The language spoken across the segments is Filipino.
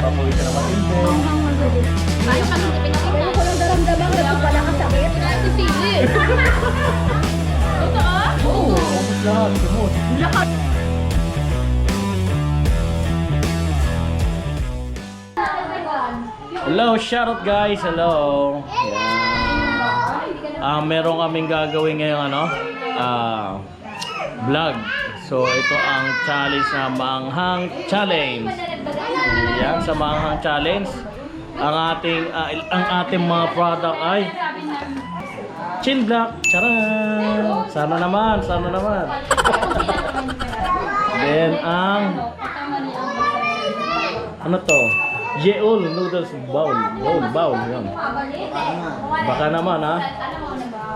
Papoy ka na matindi. Ayaw ka nang pinakita. Ayaw ko nang daramdaman ko na pala kasakit. Pinakita sili. Totoo? Oo. Tapos lahat, tumot. Hello, shoutout guys. Hello. Yan. Ah, meron kaming gagawin ngayong ano? Ah, vlog. So, ito ang challenge na Manghang Challenge. Yan, sa Manghang Challenge. Ang ating il- ang ating mga product ay Chin Black. Charan! Sana naman, sana naman. Then ang ano to? Yeol noodles bowl. Bowl, bowl. Yan. Baka naman ha.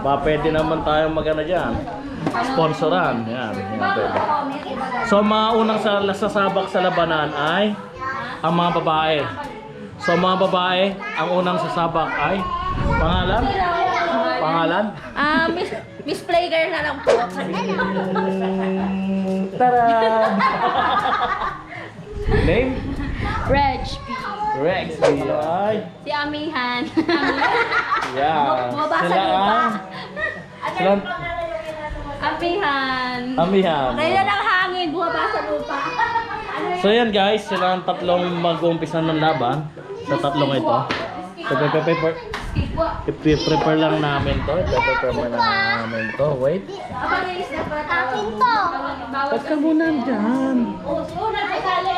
Baka pwede naman tayo magana dyan. Sponsoran. Yan. yan pwede. So, mga unang sa, sasabak sa labanan ay ang mga babae. So, mga babae, ang unang sasabak ay pangalan? Pangalan? Ah, Miss, Miss Playgirl na lang po. Tara! Name? Reg P. Rex. Ay. Si Amihan. Yeah. Bumaba sa Sila lupa. ang... Sila ang... Amihan. Amihan. Kaya ng hangin, bumaba sa lupa. So yan guys, sila ang tatlong mag-uumpisa ng laban. Sa tatlong ito. So prepare prepare lang namin to. Prepare mo namin to. Wait. Akin to. Ba't ka muna dyan? Oh, si Una kasali.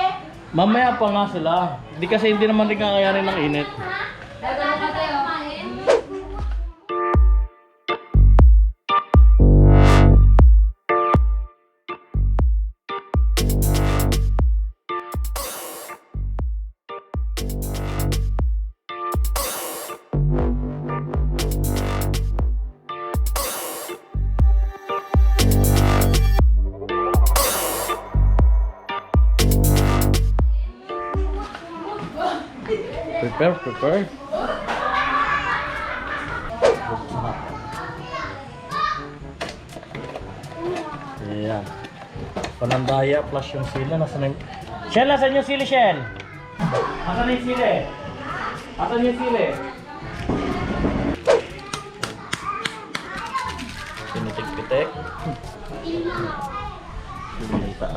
Mamaya pa nga sila. Hindi kasi hindi naman rin kakayanin ng init. Prepare, prepare. Ayan. Panandaya plus yung sila. Nasaan na yung... Shell, nasaan yung sili, Shell? Nasaan yung sili? Nasaan yung sili? Pinitik-pitik. Pinita.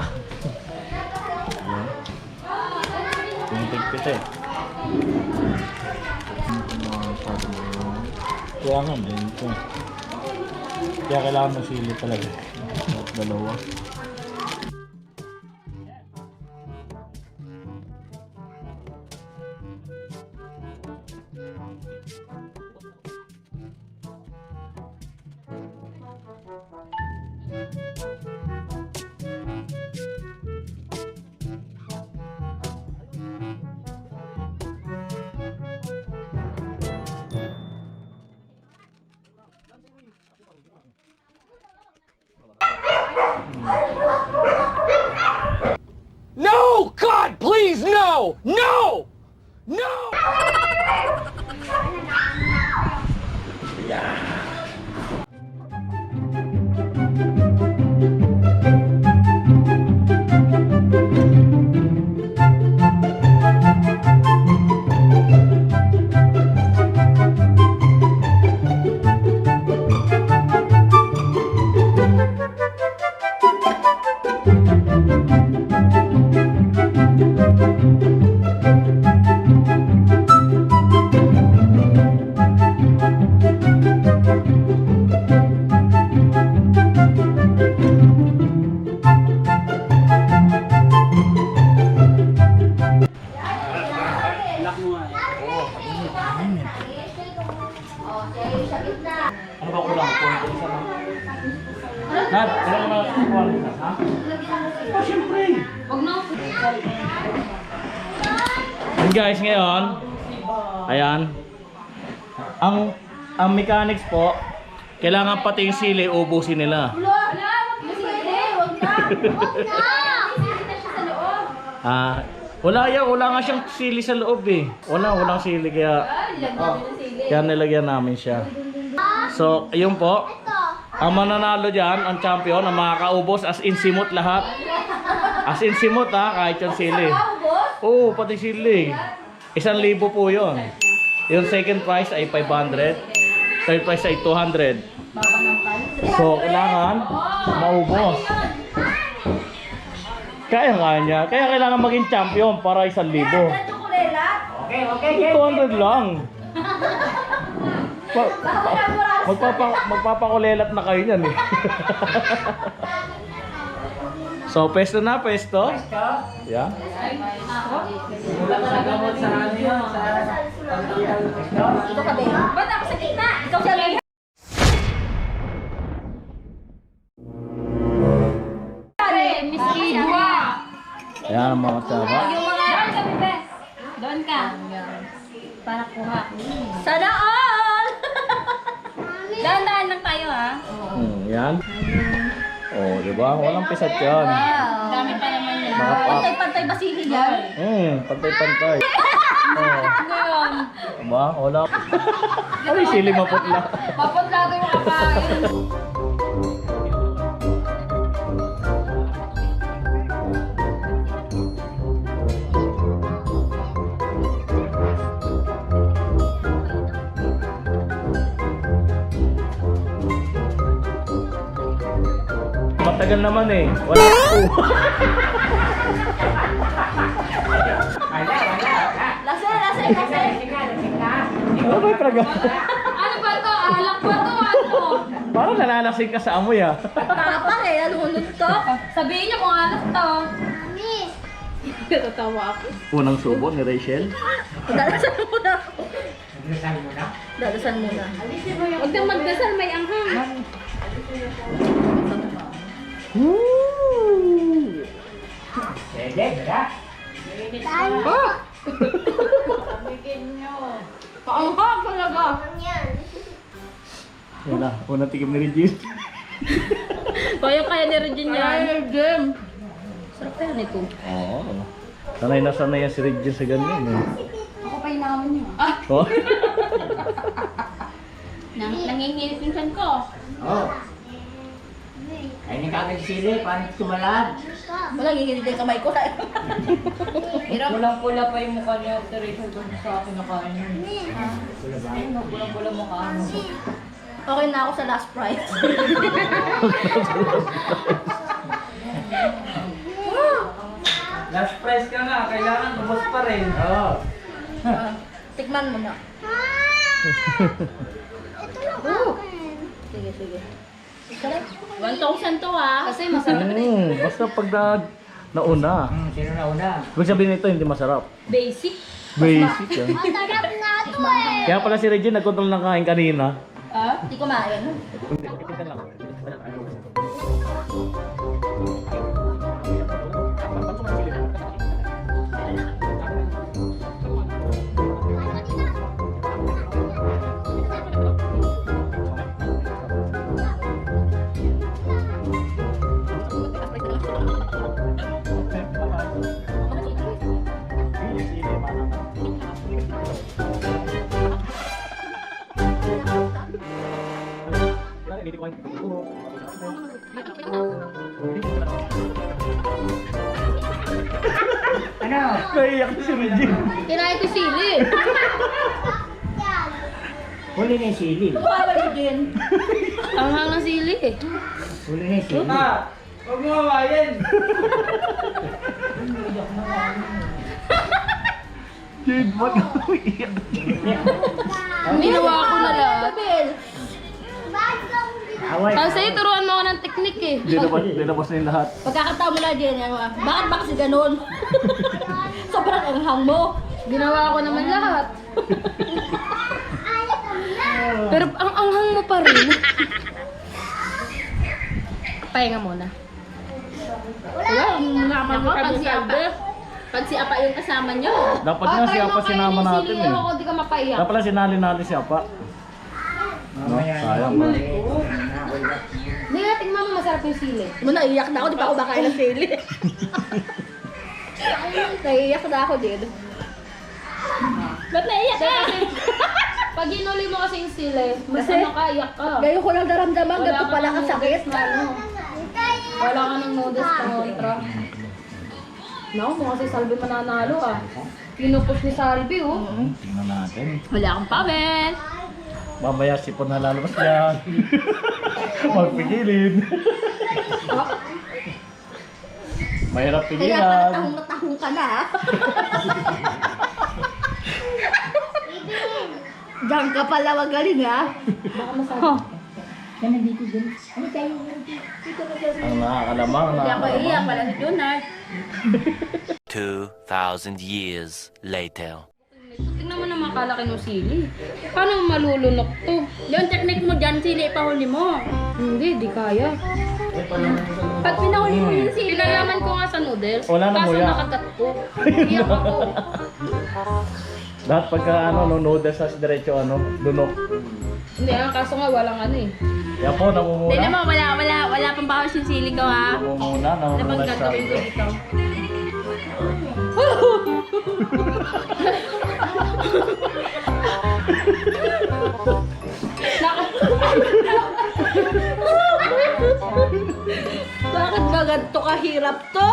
Pinitik-pitik. Kaya nga din ito. Kaya kailangan ng sili talaga. Dalawa. Ano ba kulang? Punto isa lang. Nad, ano na kukuha nila, ha? Oh, syempre! Huwag na. And guys, ngayon, ayan, ang ang mechanics po, kailangan pati yung sili ubusin nila. Wala, wala. Huwag na. Huwag na. Sa. Ah, wala yan, wala nga siyang sili sa loob eh. Wala, walang sili kaya Ay, kaya nilagyan namin siya. So, ayun po. Ang mananalo dyan, ang champion, ang makakaubos, as in simot lahat. As in simot ha, kahit yung sili. Oo, pati sili. Isang libo po yun. Yung second prize ay 500. Third prize ay 200. So, kailangan maubos. Kaya nga niya. Kaya kailangan maging champion para isang libo. Okay, okay, 200 lang. Pa, pa, magpapa, magpapakulelat na kayo niyan eh. so, pesto na, pesto. Yeah. Ito ka, babe. Ba't ako sa? Ikaw sa Kidwa. Ayan ang mga tsaba. Yung mga... Doon ka, bebe. Doon ka. Para kuha. Sana all! Dahan-dahan lang tayo, ha? Hmm, yan. Oh, di ba? Walang pisat yan. Dami pa naman yan. Mga pa- Pantay-pantay ba sili yan? Hmm, pantay-pantay. Oh, Ngayon. diba? Wala. Ay, sili maputla. Papot natin yung kakain. Matagal naman eh. Wala po. Lasa, lasa, lasa. Ano ba yung praga? Ano ba to? Alak ba to? Ano? Parang nalalasing ka sa amoy ah. Tapang eh, nalunod to. Sabihin niyo kung alas to. Natatawa ako. Unang subo ni Rachel. Dalasan muna ako. Dalasan muna. Huwag kang magdasal, may anghang. Sige, gra. Paanghang talaga. Yan na, unang tikim ni Regine. Kaya kaya ni Regine yan. Ay, Regine. Sarap kaya nito. Oo. Sanay na sanay yan si Regine sa ganyan eh. Ako pa yung naman niyo. Ah, Oh. nang, nanginginis yung chan ko. Oh. Ay, nakakag sili, paano sumalad? Wala, gigilid yung kamay ko. Hirap. Pulang-pula pa yung mukha niya, Teresa, doon sa akin nakain niya. Pulang-pula mukha mo. Okay na ako sa last prize. Last price ka nga, kailangan ubos pa rin. Oo. Ah, tikman mo na. Oh. Sige, sige. Sarap. 1,000 to ah. Kasi masarap. Hmm, basta pag na, nauna. Hmm, sino na una? Ibig sabihin nito, hindi masarap. Basic. Basic yan. Masarap na to eh. Kaya pala si Regine nagkontrol ng kain kanina. Ah? Hindi kumain. Ano? Si Regine. Kinain ko sili. Huli na yung sili. Kuha din. Ang hang ng sili eh. Huli na yung sili. huwag mo hawayin. Jade, ba't ka umiiyak? Ginawa ko na lahat. Away. Kasi turuan mo ako ng teknik eh. Dinabas, dinabas na yung lahat. Pagkakataon mo na din, yan, mga, bakit ba kasi ganun? Anghang mo. Ginawa ko naman lahat. Pero ang anghang mo pa rin. Pahinga muna. Wala, naman mo pag si Apa. Pag si Apa yung kasama nyo. Dapat nga si Apa sinama natin eh. Ako, di ka mapaiyak. Dapat pala sinali natin si Apa. No, sayang. ah. Hindi nga, tingnan mo masarap yung sili. Mo naiyak na ako, di pa ako bakain ng sili. naiyak na ako din. Ba't naiyak ka? Pag inuli mo kasi yung sili, mas Kasi- ano ka, iyak ka. Ngayon ko lang naramdaman, Wala ganito ka pala ng kasakit. noodles na ano. Wala ka ng noodles na kontra. Naku, mo kasi Salvi mananalo ah. Pinupush ni Salvi oh. Tingnan natin. Wala akong pawel. Mamaya sipon na lalabas yan. Magpigilin. Mahirap Kaya pala pigilan. tahong na tahong ka na. ah. Diyan ka pala magaling ha. Baka masabi. Yan nandito din. Ano tayo? Ang nakakalamang. Hindi ako iiyak, wala si Junard. 2,000 years later. Tingnan mo naman kalaki ng sili. Paano malulunok to? Yung technique mo dyan, sili ipahuli mo. Hindi, di kaya. Pag pinahuli mo yung sili, pinalaman ko nga sa noodles. Wala na kaso muya. nakagat ko. Iyak ako. Lahat pagka ano, no, noodles sa diretso ano, dunok. Hindi ah, kaso nga walang ano eh. Yan po, Hindi namumuna. naman, wala, wala, wala pang bawas yung sili ko ha. Namumuna, Ano bang namumuna siya. gagawin ko dito? ganito kahirap to?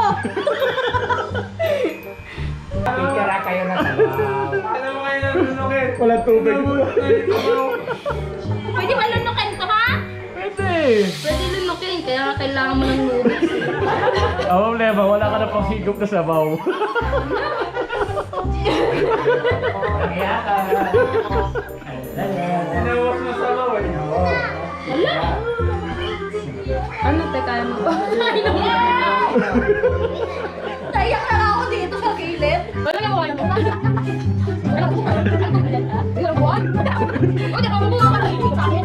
Picture kayo na sabaw. Wala tubig. Pwede ba lunukin to ha? Pwede. Pwede lunukin, kaya nga kailangan mo ng noodles. Ang problema, wala ka na pang higop na sabaw. Kaya ka. Sinawas mo sabaw eh. Wala. Ano, te, kaya mo ba? Ay, naman. Naiyak na nga ako dito sa gilid. Wala mo kayo. Wala. Wala di ba mo ka lang sa akin?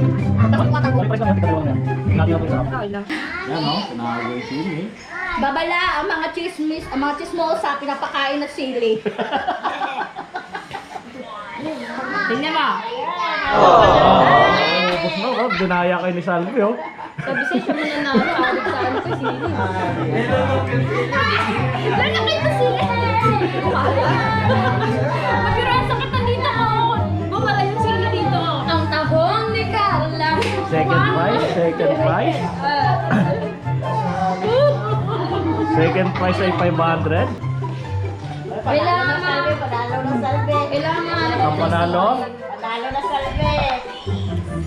Takot matago. Yan o, sinahago yung sili. Babala ang mga chismis, ang mga chismosa, pinapakain na sili. Tingnan mo. Ah, ubos na, oh. Dinaya kayo ni Salvi, oh. Sabi sa siya muna na awit sa ano ko sili. Lalo kayo sa sili. Magkira sa kita dito ko. Bumala yung sili dito. Ang tahong ni Carla. Second prize, second prize. Second prize ay 500. Kailangan na. Panalo na na. Ang panalo, na.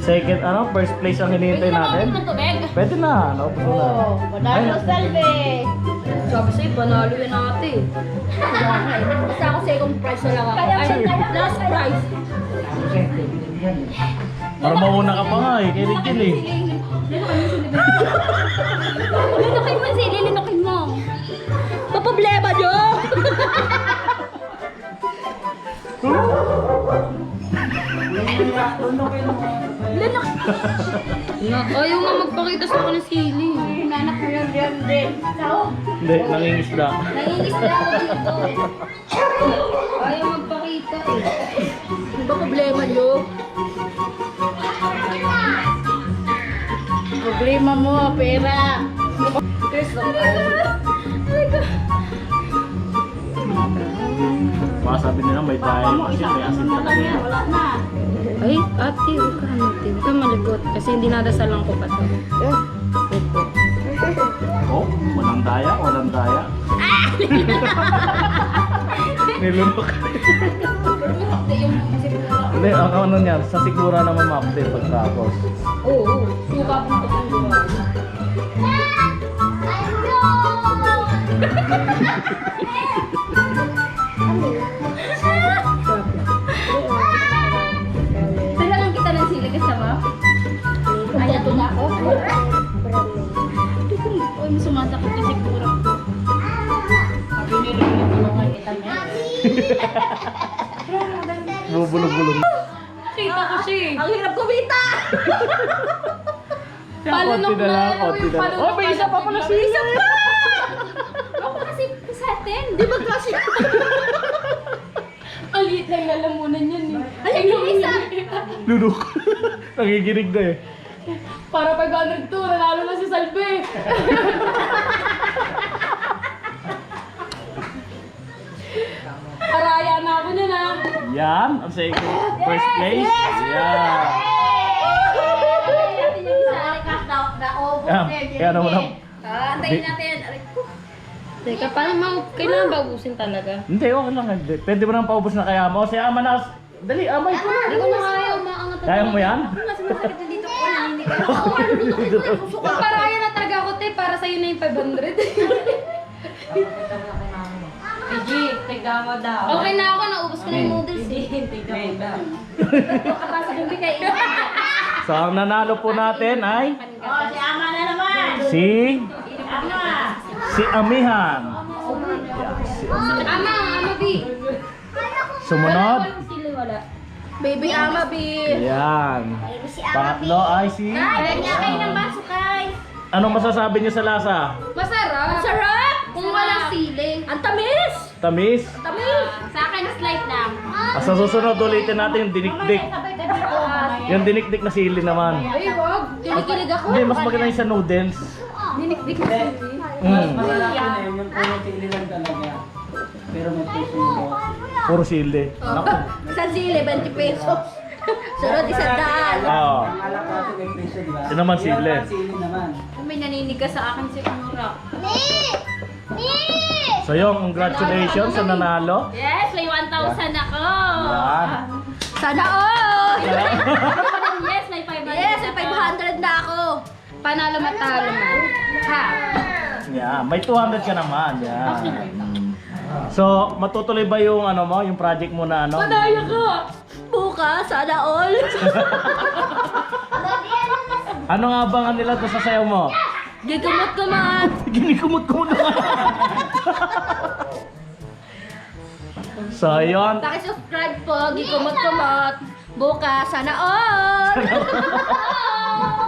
Second, ano, first place ang hinihintay natin. Pwede na tubig. Pwede na, naupo na. Oh, panalo na salve. Sabi sa'yo, panalo yan ate. Basta ako second prize na lang ako. Ay, last prize. Para mauna ka pa nga eh, kay Rigel eh. Linukin mo sili, linukin mo. Paproblema nyo! Linuk. Na, ayaw nga magpakita sa akin ng sili. Hinanak mo yun yan din. Sao? Hindi, nangingisda. Nanginis na ako dito. Ayaw magpakita eh. Ano ba problema nyo? Problema mo, pera. Chris, Baka sabi nila may dahil kasi may asin talaga yan. Wala na. Ay, ate, huwag ka hanatin. Huwag ka maligot kasi hindi nadasalan ko pa to. Oh, walang daya, walang daya. Nilunok. Hindi, ang ano niyan, sa sigura naman ma-update pagkatapos. Oo, oo. Suka po ito kung gawa. Kailangan Konti na lang, na. konti na lang. Oh, may isa pa pala sili. Isa pa! Ako kasi sa atin. Di ba kasi? Ang liit lang lalamunan yan eh. Ay, yung isa! Lunok. Nangiginig na eh. Para 500 to, nanalo na si Salve. Paraya na ako nun ah. Yan, ang second, first place. Yan. Ah, kaya naman ang... Ah, antayin natin. Aray ko. Teka, paano ma... Kailangan ba ubusin talaga? Hindi, okay lang. Hindi. Pwede mo nang paubos na kaya mo. Si Ama na... Dali, amay ko na. Hindi ko na kaya umaangat Kaya mo yan? Mas masakit na dito ko. Naninig ka. Ako, malulunukin ko yung puso ko. Paraya na talaga ako, te. Para sa'yo na yung 500. PG, tigda mo daw. okay na ako, naubos ko na yung noodles. eh. Tigda mo daw. Kapasa yung bigay. So, ang nanalo po natin ay Oh, si Ama na naman. si... Ano ah? Si Amihan. Ama, ama, B. Sumunod. Baby Ama, B. Yan. Pangatlo ay si... Ay, kain ng baso, kay. Anong masasabi niyo sa lasa? Masarap. Sarap! Kung walang sili. Ang tamis! Tamis? Tamis! Sa akin, slight lang. Ah, Sa susunod ulitin natin yung dinikdik. Yung dinikdik na sili naman. Ay, wag. Kinikilig ako. Hindi, mas maganda yung sa noodles. Dinikdik na sili. Mm. Malaki na yun, yung puro sili lang talaga. Pero may puso mo. Puro sili. Naku. Isang sili, 20 pesos. Sunod, isang daan. Oo. Ang alak natin may presyo, di ba? Yun naman, sili. naman, Sili naman. May naninig ka sa akin si Mura. So yung congratulations sa nanalo. Yes, may 1,000 ako. Yan. Sana all! Panalo matalo man. Ha? Yan. May 200 ka naman. Yan. So, matutuloy ba yung ano mo, yung project mo na ano? Panaya ka! Bukas, sana all. Ano nga bang ang nila to sa sayaw mo? Gigamot naman. Ginikumot-kumot na So, yun. Pakisubscribe po, gikumot-kumot. Bukas, sana all.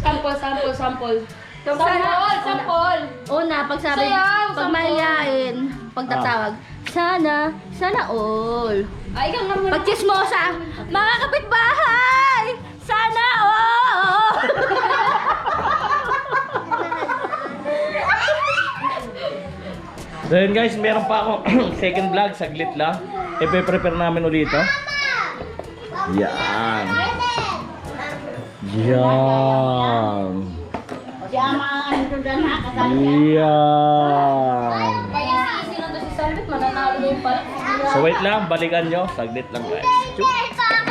Sample, sample, sample. Sample, sample. Una, pag sabi, Sayaw, pag sample. mahihain, pagtatawag, sana, sana all. Ay, ikaw nga muna. Pag chismosa, mga kapitbahay, sana all. So yun guys, meron pa akong second vlog, saglit lang. Ipe-prepare namin ulit ito. Yan. Yan. Diyan dyan ha, Yan. So wait lang, balikan nyo. Saglit lang guys. Chup.